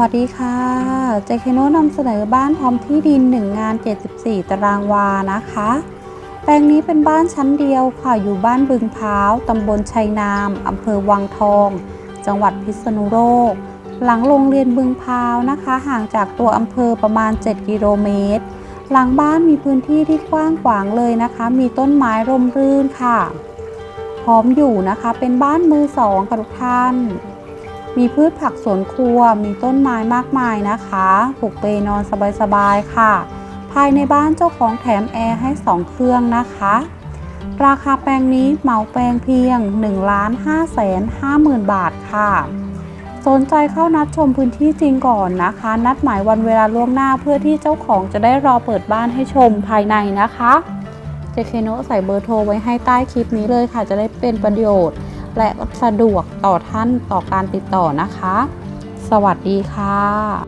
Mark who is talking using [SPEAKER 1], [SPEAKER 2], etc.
[SPEAKER 1] วัสดีค่ะ เจคโนนำเสนอบ้านพร้อมที่ดิน 1 งาน 74 ตารางวานะคะ แปลงนี้เป็นบ้านชั้นเดียวค่ะ อยู่บ้านบึงพร้าวตำบลชัยนามอำเภอวังทอง จังหวัดพิษณุโลก หลังโรงเรียนบึงพร้าวนะคะ ห่างจากตัวอำเภอประมาณ 7 กิโลเมตร หลังบ้านมีพื้นที่ที่กว้างขวางเลยนะคะ มีต้นไม้ร่มรื่นค่ะ พร้อมอยู่นะคะ เป็นบ้านมือสองค่ะทุกท่าน มีพืชผักสวนครัว มีต้นไม้มากมายนะคะปลูกเปนอนสบายๆค่ะ ภายในบ้านเจ้าของแถมแอร์ให้ 2 เครื่องนะคะ ราคาแปลงนี้เหมาแปลงเพียง 1 5 5 0 0 0 0 บาทค่ะ สนใจเข้านัดชมพื้นที่จริงก่อนนะคะ นัดหมายวันเวลาล่วงหน้าเพื่อที่เจ้าของจะได้รอเปิดบ้านให้ชมภายในนะคะเจเคโนใส่เบอร์โทรไว้ให้ใต้คลิปนี้เลยค่ะจะได้เป็นประโยชน์ และสะดวกต่อท่านต่อการติดต่อนะคะ สวัสดีค่ะ